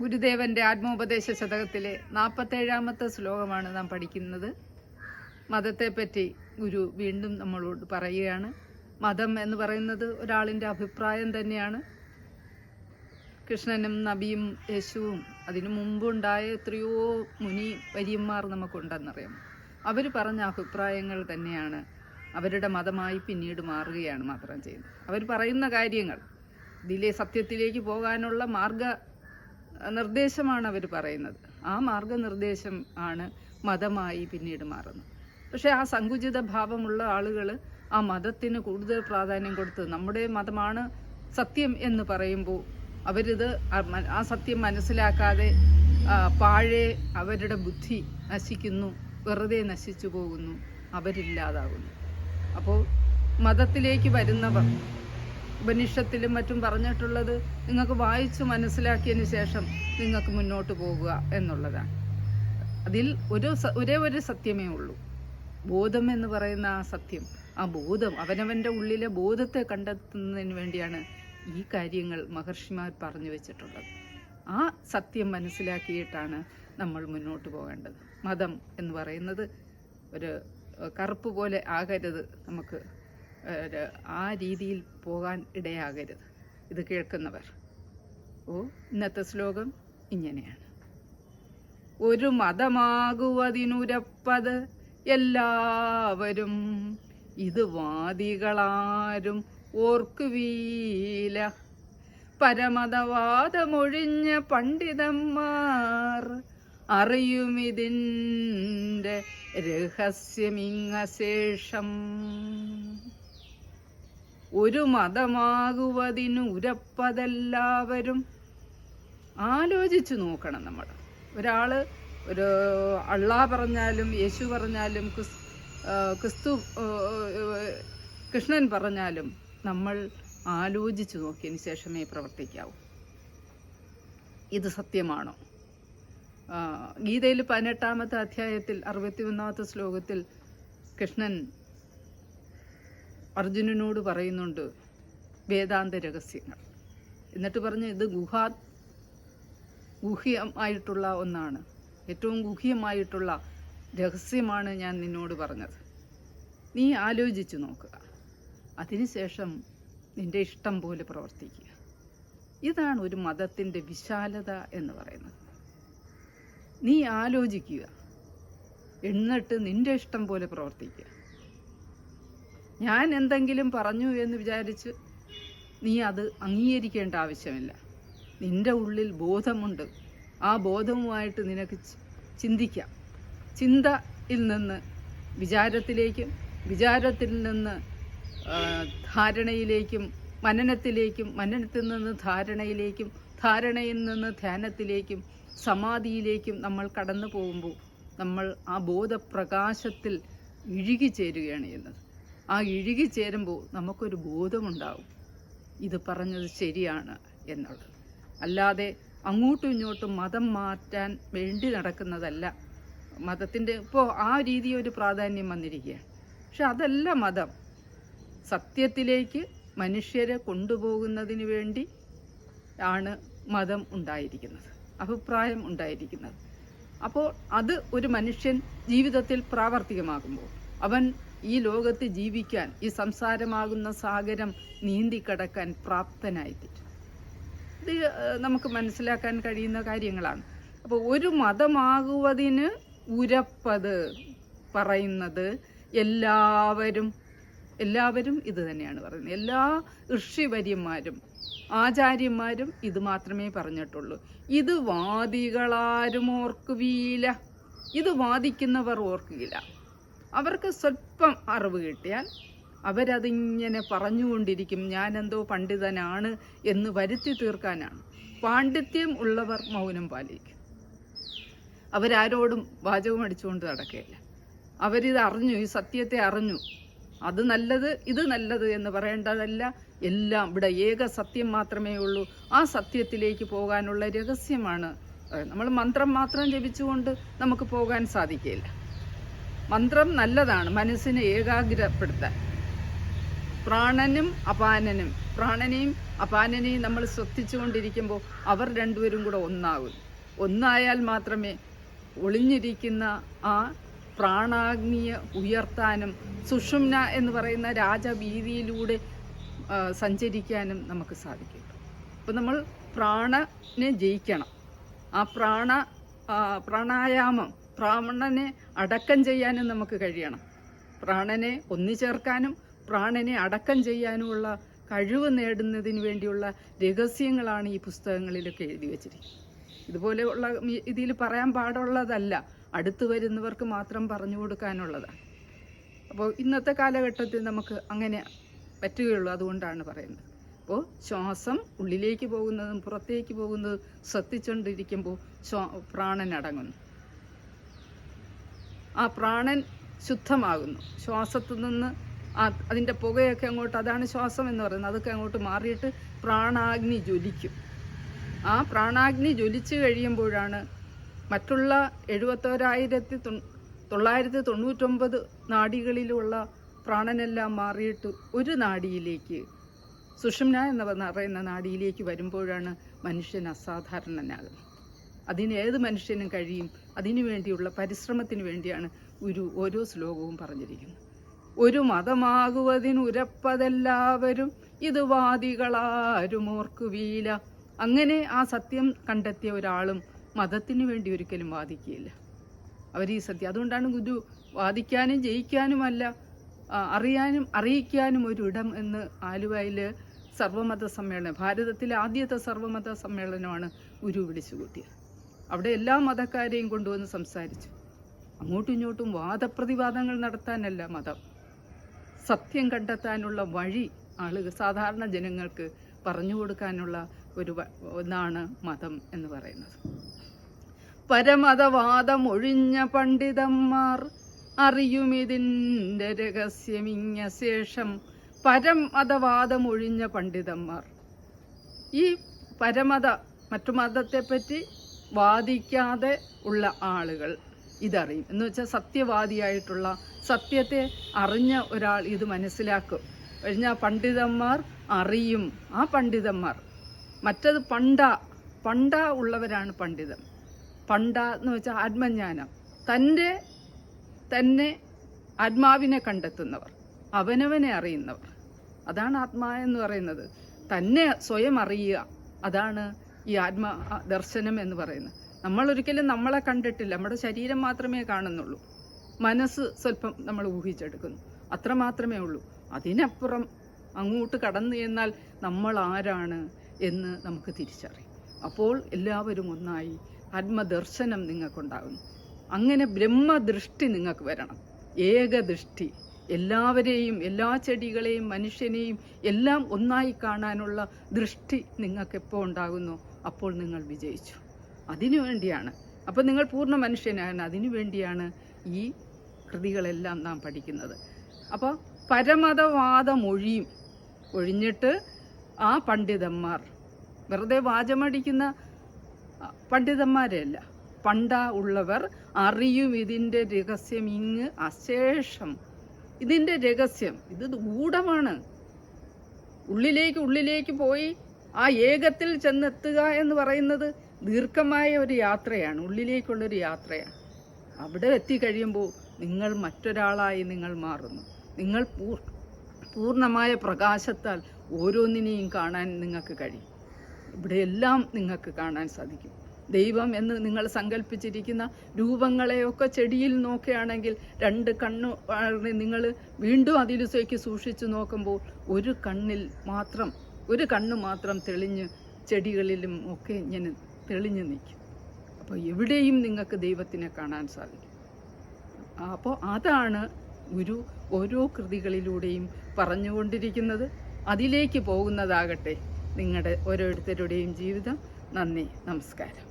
ഗുരുദേവന്റെ ആത്മോപദേശ ശതകത്തിലെ നാൽപ്പത്തേഴാമത്തെ ശ്ലോകമാണ് നാം പഠിക്കുന്നത്. മതത്തെപ്പറ്റി ഗുരു വീണ്ടും നമ്മളോട് പറയുകയാണ്. മതം എന്ന് പറയുന്നത് ഒരാളിന്റെ അഭിപ്രായം തന്നെയാണ്. കൃഷ്ണനും നബിയും യേശുവും അതിനു മുമ്പുണ്ടായ എത്രയോ മുനി വര്യന്മാർ നമുക്കുണ്ടെന്നറിയാം. അവർ പറഞ്ഞ അഭിപ്രായങ്ങൾ തന്നെയാണ്. അവരുടെ മതമായി പിന്നീട് മാറുകയാണ് മാത്രം ചെയ്യുന്നത്. അവർ പറയുന്ന കാര്യങ്ങൾ ഇതിലെ സത്യത്തിലേക്ക് പോകാനുള്ള മാർഗ നിർദ്ദേശമാണ് അവർ പറയുന്നത്. ആ മാർഗനിർദ്ദേശം ആണ് മതമായി പിന്നീട് മാറുന്നത്. പക്ഷേ ആ സങ്കുചിത ഭാവമുള്ള ആളുകൾ ആ മതത്തിന് കൂടുതൽ പ്രാധാന്യം കൊടുത്ത് നമ്മുടെ മതമാണ് സത്യം എന്ന് പറയുമ്പോൾ അവരിത് ആ സത്യം മനസ്സിലാക്കാതെ പാഴെ അവരുടെ ബുദ്ധി നശിക്കുന്നു വെറുതെ നശിച്ചു പോകുന്നു അവരില്ലാതാകുന്നു. അപ്പോൾ മതത്തിലേക്ക് വരുന്നവർ ഉപനിഷത്തിലും മറ്റും പറഞ്ഞിട്ടുള്ളത് നിങ്ങൾക്ക് വായിച്ചു മനസ്സിലാക്കിയതിന് ശേഷം നിങ്ങൾക്ക് മുന്നോട്ട് പോകുക എന്നുള്ളതാണ്. അതിൽ ഒരു ഒരേ ഒരു സത്യമേ ഉള്ളൂ. ബോധം എന്ന് പറയുന്ന ആ സത്യം ആ ബോധം അവനവന്റെ ഉള്ളിലെ ബോധത്തെ കണ്ടെത്തുന്നതിന് വേണ്ടിയാണ് ഈ കാര്യങ്ങൾ മഹർഷിമാർ പറഞ്ഞു വെച്ചിട്ടുള്ളത്. ആ സത്യം മനസ്സിലാക്കിയിട്ടാണ് നമ്മൾ മുന്നോട്ട് പോകേണ്ടത്. മതം എന്ന് പറയുന്നത് ഒരു കറുപ്പ് പോലെ ആകരുത് നമുക്ക് ആ രീതിയിൽ പോകാൻ ഇടയാകരുത്. ഇത് കേൾക്കുന്നവർ. ഓ ഇന്നത്തെ ശ്ലോകം ഇങ്ങനെയാണ്. ഒരു മതമാകുവതിനുരപ്പത് എല്ലാവരും ഇത് വാദികളാരും ഓർക്കുവീല. പരമതവാദമൊഴിഞ്ഞ പണ്ഡിതന്മാർ അറിയുമിതിന്റെ രഹസ്യമിങ്ങശേഷം. ഒരു മതമാകുവതിന് ഉരപ്പതെല്ലാവരും ആലോചിച്ചു നോക്കണം നമ്മൾ. ഒരാൾ ഒരു അള്ളാ പറഞ്ഞാലും യേശു പറഞ്ഞാലും ക്രിസ് ക്രിസ്തു കൃഷ്ണൻ പറഞ്ഞാലും നമ്മൾ ആലോചിച്ചു നോക്കിയതിന് ശേഷമേ പ്രവർത്തിക്കാവൂ. ഇത് സത്യമാണോ? ഗീതയിൽ പതിനെട്ടാമത്തെ അധ്യായത്തിൽ അറുപത്തി ഒന്നാമത്തെ ശ്ലോകത്തിൽ കൃഷ്ണൻ അർജുനനോട് പറയുന്നുണ്ട് വേദാന്ത രഹസ്യങ്ങൾ. എന്നിട്ട് പറഞ്ഞു ഇത് ഗുഹാ ഗുഹ്യമായിട്ടുള്ള ഒന്നാണ്. ഏറ്റവും ഗുഹ്യമായിട്ടുള്ള രഹസ്യമാണ് ഞാൻ നിന്നോട് പറഞ്ഞത്. നീ ആലോചിച്ച് നോക്കുക. അതിനുശേഷം നിന്റെ ഇഷ്ടം പോലെ പ്രവർത്തിക്കുക. ഇതാണ് ഒരു മതത്തിന്റെ വിശാലത എന്ന് പറയുന്നത്. നീ ആലോചിക്കുക. എന്നിട്ട് നിന്റെ ഇഷ്ടം പോലെ പ്രവർത്തിക്കുക. ഞാൻ എന്തെങ്കിലും പറഞ്ഞു എന്ന് വിചാരിച്ച് നീ അത് അംഗീകരിക്കേണ്ട ആവശ്യമില്ല. നിന്റെ ഉള്ളിൽ ബോധമുണ്ട്. ആ ബോധവുമായിട്ട് നിനക്ക് ചിന്തിക്കാം. ചിന്തയിൽ നിന്ന് വിചാരത്തിലേക്കും വിചാരത്തിൽ നിന്ന് ധാരണയിലേക്കും മനനത്തിലേക്കും മനനത്തിൽ നിന്ന് ധാരണയിലേക്കും ധാരണയിൽ നിന്ന് ധ്യാനത്തിലേക്കും സമാധിയിലേക്കും നമ്മൾ കടന്നു പോകുമ്പോൾ നമ്മൾ ആ ബോധപ്രകാശത്തിൽ ഇഴുകിച്ചേരുകയാണ് ചെയ്യുന്നത്. ആ ഇഴുകി ചേരുമ്പോൾ നമുക്കൊരു ബോധമുണ്ടാവും. ഇത് പറഞ്ഞത് ശരിയാണ് എന്നുള്ളത്. അല്ലാതെ അങ്ങോട്ടും ഇങ്ങോട്ടും മതം മാറ്റാൻ വേണ്ടി നടക്കുന്നതല്ല. മതത്തിന്റെ ഇപ്പോൾ ആ രീതി ഒരു പ്രാധാന്യം വന്നിരിക്കുകയാണ്. പക്ഷെ അതല്ല മതം. സത്യത്തിലേക്ക് മനുഷ്യരെ കൊണ്ടുപോകുന്നതിന് വേണ്ടി ആണ് മതം ഉണ്ടായിരിക്കുന്നത്. അഭിപ്രായം ഉണ്ടായിരിക്കുന്നത്. അപ്പോൾ അത് ഒരു മനുഷ്യൻ ജീവിതത്തിൽ പ്രാവർത്തികമാകുമ്പോൾ അവൻ ഈ ലോകത്ത് ജീവിക്കാൻ ഈ സംസാരമാകുന്ന സാഗരം നീന്തിക്കടക്കാൻ പ്രാപ്തനായിത്തീരും ഇത് നമുക്ക് മനസ്സിലാക്കാൻ കഴിയുന്ന കാര്യങ്ങളാണ്. അപ്പോൾ ഒരു മതമാകുവതിന് ഉരപ്പത് പറയുന്നത് എല്ലാവരും എല്ലാവരും ഇത് തന്നെയാണ് പറയുന്നത്. എല്ലാ ഋഷിവര്യന്മാരും ആചാര്യന്മാരും ഇത് മാത്രമേ പറഞ്ഞിട്ടുള്ളൂ. ഇത് വാദികളാരും ഓർക്കുവീല. ഇത് വാദിക്കുന്നവർ ഓർക്കുകയില്ല അവർക്ക് സ്വല്പം അറിവ് കിട്ടിയാൽ അവരതിങ്ങനെ പറഞ്ഞുകൊണ്ടിരിക്കും ഞാനെന്തോ പണ്ഡിതനാണ് എന്ന് വരുത്തി തീർക്കാനാണ്. പാണ്ഡിത്യം ഉള്ളവർ മൗനം പാലിക്കും. അവരാരോടും വാചകം അടിച്ചുകൊണ്ട് നടക്കുകയില്ല അവരിത് അറിഞ്ഞു ഈ സത്യത്തെ അറിഞ്ഞു. അത് നല്ലത് ഇത് നല്ലത് എന്ന് പറയേണ്ടതല്ല. എല്ലാം ഇവിടെ ഏക സത്യം മാത്രമേ ഉള്ളൂ. ആ സത്യത്തിലേക്ക് പോകാനുള്ള രഹസ്യമാണ്. നമ്മൾ മന്ത്രം മാത്രം ജപിച്ചുകൊണ്ട് നമുക്ക് പോകാൻ സാധിക്കില്ല മന്ത്രം നല്ലതാണ് മനസ്സിനെ ഏകാഗ്രപ്പെടുത്താൻ. പ്രാണനും അപാനനും. പ്രാണനെയും അപാനനെയും നമ്മൾ ശ്രദ്ധിച്ചുകൊണ്ടിരിക്കുമ്പോൾ അവർ രണ്ടുപേരും കൂടെ ഒന്നാകും. ഒന്നായാൽ മാത്രമേ ഒളിഞ്ഞിരിക്കുന്ന ആ പ്രാണാഗ്നിയെ ഉയർത്താനും സുഷുമ്ന എന്ന് പറയുന്ന രാജവീതിയിലൂടെ സഞ്ചരിക്കാനും നമുക്ക് സാധിക്കും. അപ്പം നമ്മൾ പ്രാണനെ ജയിക്കണം. ആ പ്രാണ പ്രാണായാമം പ്രാണനെ അടക്കം ചെയ്യാനും നമുക്ക് കഴിയണം. പ്രാണനെ ഒന്നിച്ചേർക്കാനും പ്രാണനെ അടക്കം ചെയ്യാനുമുള്ള കഴിവ് നേടുന്നതിന് വേണ്ടിയുള്ള രഹസ്യങ്ങളാണ് ഈ പുസ്തകങ്ങളിലൊക്കെ എഴുതി വച്ചിരിക്കുന്നത്. ഇതുപോലെയുള്ള ഇതിൽ പറയാൻ പാടുള്ളതല്ല അടുത്തു വരുന്നവർക്ക് മാത്രം പറഞ്ഞു കൊടുക്കാനുള്ളതാണ്. അപ്പോൾ ഇന്നത്തെ കാലഘട്ടത്തിൽ നമുക്ക് അങ്ങനെ പറ്റുകയുള്ളൂ അതുകൊണ്ടാണ് പറയുന്നത്. അപ്പോൾ ശ്വാസം ഉള്ളിലേക്ക് പോകുന്നതും പുറത്തേക്ക് പോകുന്നതും ശ്രദ്ധിച്ചുകൊണ്ടിരിക്കുമ്പോൾ ശ്വാ പ്രാണൻ അടങ്ങുന്നു ആ പ്രാണൻ ശുദ്ധമാകുന്നു. ശ്വാസത്തിൽ നിന്ന് അതിന്റെ പുകയൊക്കെ അങ്ങോട്ട് അതാണ് ശ്വാസം എന്ന് പറയുന്നത്. അതൊക്കെ അങ്ങോട്ട് മാറിയിട്ട് പ്രാണാഗ്നി ജ്വലിക്കും. ആ പ്രാണാഗ്നി ജ്വലിച്ചു കഴിയുമ്പോഴാണ് മറ്റുള്ള എഴുപത്തോരായിരത്തി തൊള്ളായിരത്തി തൊണ്ണൂറ്റൊമ്പത് നാഡികളിലുള്ള പ്രാണനെല്ലാം മാറിയിട്ട് ഒരു നാടിയിലേക്ക് സുഷുമ്ന എന്ന് പറയുന്ന നാടിയിലേക്ക് വരുമ്പോഴാണ് മനുഷ്യൻ അസാധാരണനാകുന്നത്. അതിന് ഏത് മനുഷ്യനും കഴിയും? അതിനു വേണ്ടിയുള്ള പരിശ്രമത്തിന് വേണ്ടിയാണ് ഒരു ഓരോ ശ്ലോകവും പറഞ്ഞിരിക്കുന്നത്. ഒരു മതമാകുവതിനുരപ്പതെല്ലാവരും ഇത് വാദികളാരും ഓർക്കുവീല. അങ്ങനെ ആ സത്യം കണ്ടെത്തിയ ഒരാളും മതത്തിന് വേണ്ടി ഒരിക്കലും വാദിക്കുകയില്ല. അവർ ഈ സത്യം അതുകൊണ്ടാണ് ഗുരു വാദിക്കാനും ജയിക്കാനുമല്ല അറിയാനും അറിയിക്കാനും ഒരു ഇടം എന്ന് ആലുവയിൽ സർവമത സമ്മേളനം ഭാരതത്തിലെ ആദ്യത്തെ സർവമത സമ്മേളനമാണ് ഗുരു വിളിച്ചു കൂട്ടിയത് അവിടെ എല്ലാ മതക്കാരെയും കൊണ്ടുവന്ന് സംസാരിച്ചു. അങ്ങോട്ടും ഇങ്ങോട്ടും വാദപ്രതിവാദങ്ങൾ നടത്താനല്ല മതം. സത്യം കണ്ടെത്താനുള്ള വഴി ആളുകൾ സാധാരണ ജനങ്ങൾക്ക് പറഞ്ഞു കൊടുക്കാനുള്ള ഒരു ഒന്നാണ് മതം എന്ന് പറയുന്നത്. പരമതവാദം ഒഴിഞ്ഞ പണ്ഡിതന്മാർ അറിയുമിതിന്റെ രഹസ്യമിങ്ങ ശേഷം പരമതവാദം ഒഴിഞ്ഞ പണ്ഡിതന്മാർ. ഈ പരമത മറ്റു മതത്തെപ്പറ്റി വാദിക്കാതെ ഉള്ള ആളുകൾ ഇതറിയും. എന്ന് വെച്ചാൽ സത്യവാദിയായിട്ടുള്ള സത്യത്തെ അറിഞ്ഞ ഒരാൾ ഇത് മനസ്സിലാക്കും. കഴിഞ്ഞാൽ പണ്ഡിതന്മാർ അറിയും. ആ പണ്ഡിതന്മാർ മറ്റത് പണ്ട പണ്ട ഉള്ളവരാണ് പണ്ഡിതം പണ്ട എന്ന് വെച്ചാൽ ആത്മജ്ഞാനം. തന്റെ തന്നെ ആത്മാവിനെ കണ്ടെത്തുന്നവർ അവനവനെ അറിയുന്നവർ. അതാണ് ആത്മാ എന്ന് പറയുന്നത്. തന്നെ സ്വയം അറിയുക. അതാണ് ഈ ആത്മ ദർശനം എന്ന് പറയുന്നത്. നമ്മൾ ഒരിക്കലും നമ്മളെ കണ്ടിട്ടില്ല. നമ്മുടെ ശരീരം മാത്രമേ കാണുന്നുള്ളൂ. മനസ്സ് സ്വല്പം നമ്മൾ ഊഹിച്ചെടുക്കുന്നു. അത്ര മാത്രമേ ഉള്ളൂ. അതിനപ്പുറം അങ്ങോട്ട് കടന്നു ചെന്നാൽ നമ്മൾ ആരാണ് എന്ന് നമുക്ക് തിരിച്ചറിയും. അപ്പോൾ എല്ലാവരും ഒന്നായി ആത്മദർശനം നിങ്ങൾക്കുണ്ടാകുന്നു. അങ്ങനെ ബ്രഹ്മദൃഷ്ടി നിങ്ങൾക്ക് വരണം. ഏകദൃഷ്ടി. എല്ലാവരെയും എല്ലാ ചെടികളെയും മനുഷ്യനെയും എല്ലാം ഒന്നായി കാണാനുള്ള ദൃഷ്ടി നിങ്ങൾക്ക് എപ്പോൾ ഉണ്ടാകുന്നു? അപ്പോൾ നിങ്ങൾ വിജയിച്ചു. അതിനു വേണ്ടിയാണ്. അപ്പോൾ നിങ്ങൾ പൂർണ മനുഷ്യനാണ്. അതിനു വേണ്ടിയാണ് ഈ കൃതികളെല്ലാം നാം പഠിക്കുന്നത്. അപ്പോൾ പരമതവാദമൊഴിയും ഒഴിഞ്ഞിട്ട് ആ പണ്ഡിതന്മാർ വെറുതെ വാചമടിക്കുന്ന പണ്ഡിതന്മാരെയല്ല പണ്ട ഉള്ളവർ അറിയും ഇതിന്റെ രഹസ്യം. ഇങ്ങ് അശേഷം. ഇതിന്റെ രഹസ്യം. ഇത് ഗൂഢമാണ്. ഉള്ളിലേക്ക് ഉള്ളിലേക്ക് പോയി ആ ഏകത്തിൽ ചെന്നെത്തുക എന്ന് പറയുന്നത് ദീർഘമായ ഒരു യാത്രയാണ് ഉള്ളിലേക്കുള്ളൊരു യാത്രയാണ്. അവിടെ എത്തിക്കഴിയുമ്പോൾ നിങ്ങൾ മറ്റൊരാളായി നിങ്ങൾ മാറുന്നു. നിങ്ങൾ പൂർ പൂർണമായ പ്രകാശത്താൽ ഓരോന്നിനെയും കാണാൻ നിങ്ങൾക്ക് കഴിയും. ഇവിടെയെല്ലാം നിങ്ങൾക്ക് കാണാൻ സാധിക്കും. ദൈവം എന്ന് നിങ്ങൾ സങ്കല്പിച്ചിരിക്കുന്ന രൂപങ്ങളെയൊക്കെ ചെടിയിൽ നോക്കുകയാണെങ്കിൽ രണ്ട് കണ്ണു നിങ്ങൾ വീണ്ടും അതിലുസേക്ക് സൂക്ഷിച്ചു നോക്കുമ്പോൾ ഒരു കണ്ണിൽ മാത്രം ഒരു കണ്ണ് മാത്രം തെളിഞ്ഞ് ചെടികളിലും ഒക്കെ ഇങ്ങനെ തെളിഞ്ഞു നിൽക്കും. അപ്പോൾ എവിടെയും നിങ്ങൾക്ക് ദൈവത്തിനെ കാണാൻ സാധിക്കും. അപ്പോൾ അതാണ് ഗുരു ഓരോ കൃതികളിലൂടെയും പറഞ്ഞുകൊണ്ടിരിക്കുന്നത്. അതിലേക്ക് പോകുന്നതാകട്ടെ നിങ്ങളുടെ ഓരോരുത്തരുടെയും ജീവിതം. നന്ദി നമസ്കാരം.